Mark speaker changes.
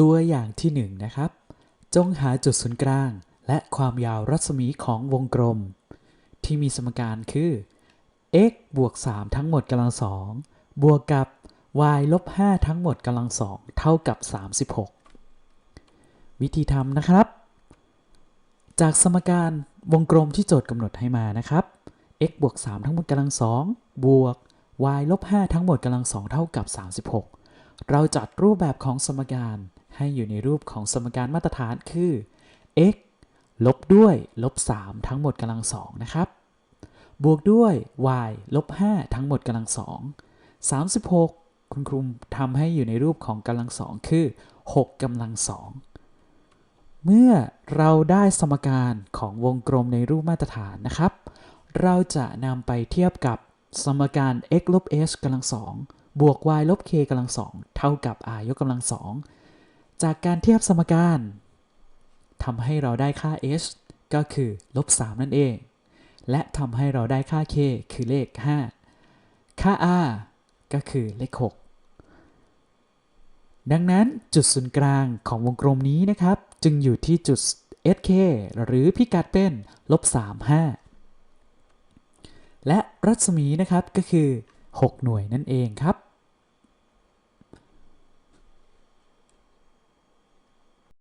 Speaker 1: ตัวอย่างที่หนึ่งนะครับ จงหาจุดศูนย์กลาง และความยาวรัศมีของวงกลม ที่มีสมการคือ x บวก 3 ทั้งหมดกำลังสองบวกกับ y ลบ 5 ทั้งหมดกำลังสองเท่ากับ 36 วิธีทำนะครับ จากสมการวงกลมที่โจทย์กำหนดให้มานะครับ x บวก 3 ทั้งหมดกำลังสองบวก y ลบ 5 ทั้งหมดกำลังสองเท่ากับ 36 เราจัดรูปแบบของสมการ ให้อยู่ในรูปของสมการมาตรฐานคือ x ลบด้วยลบ3ทั้งหมดกำลังสองนะครับ บวกด้วย y ลบ5ทั้งหมดกำลังสอง36 คุณครูทำให้อยู่ในรูปของกำลังสองคือ 6กำลังสองเมื่อเราได้สมการของวงกลมในรูปมาตรฐานนะครับ เราจะนำไปเทียบกับสมการ x ลบ h กำลังสองบวก y ลบ k กำลังสองเท่ากับ r ยกกำลังสอง จากการเทียบสมการทำให้เราได้ค่า h ก็คือลบ 3 นั่นเอง และทำให้เราได้ค่า k คือเลข 5 ค่า r ก็คือเลข 6 ดังนั้นจุดศูนย์กลางของวงกลมนี้นะครับ จึงอยู่ที่จุด sk หรือพิกัดเป็นลบ 3 5 และรัศมีนะครับก็คือ 6 หน่วยนั่นเองครับ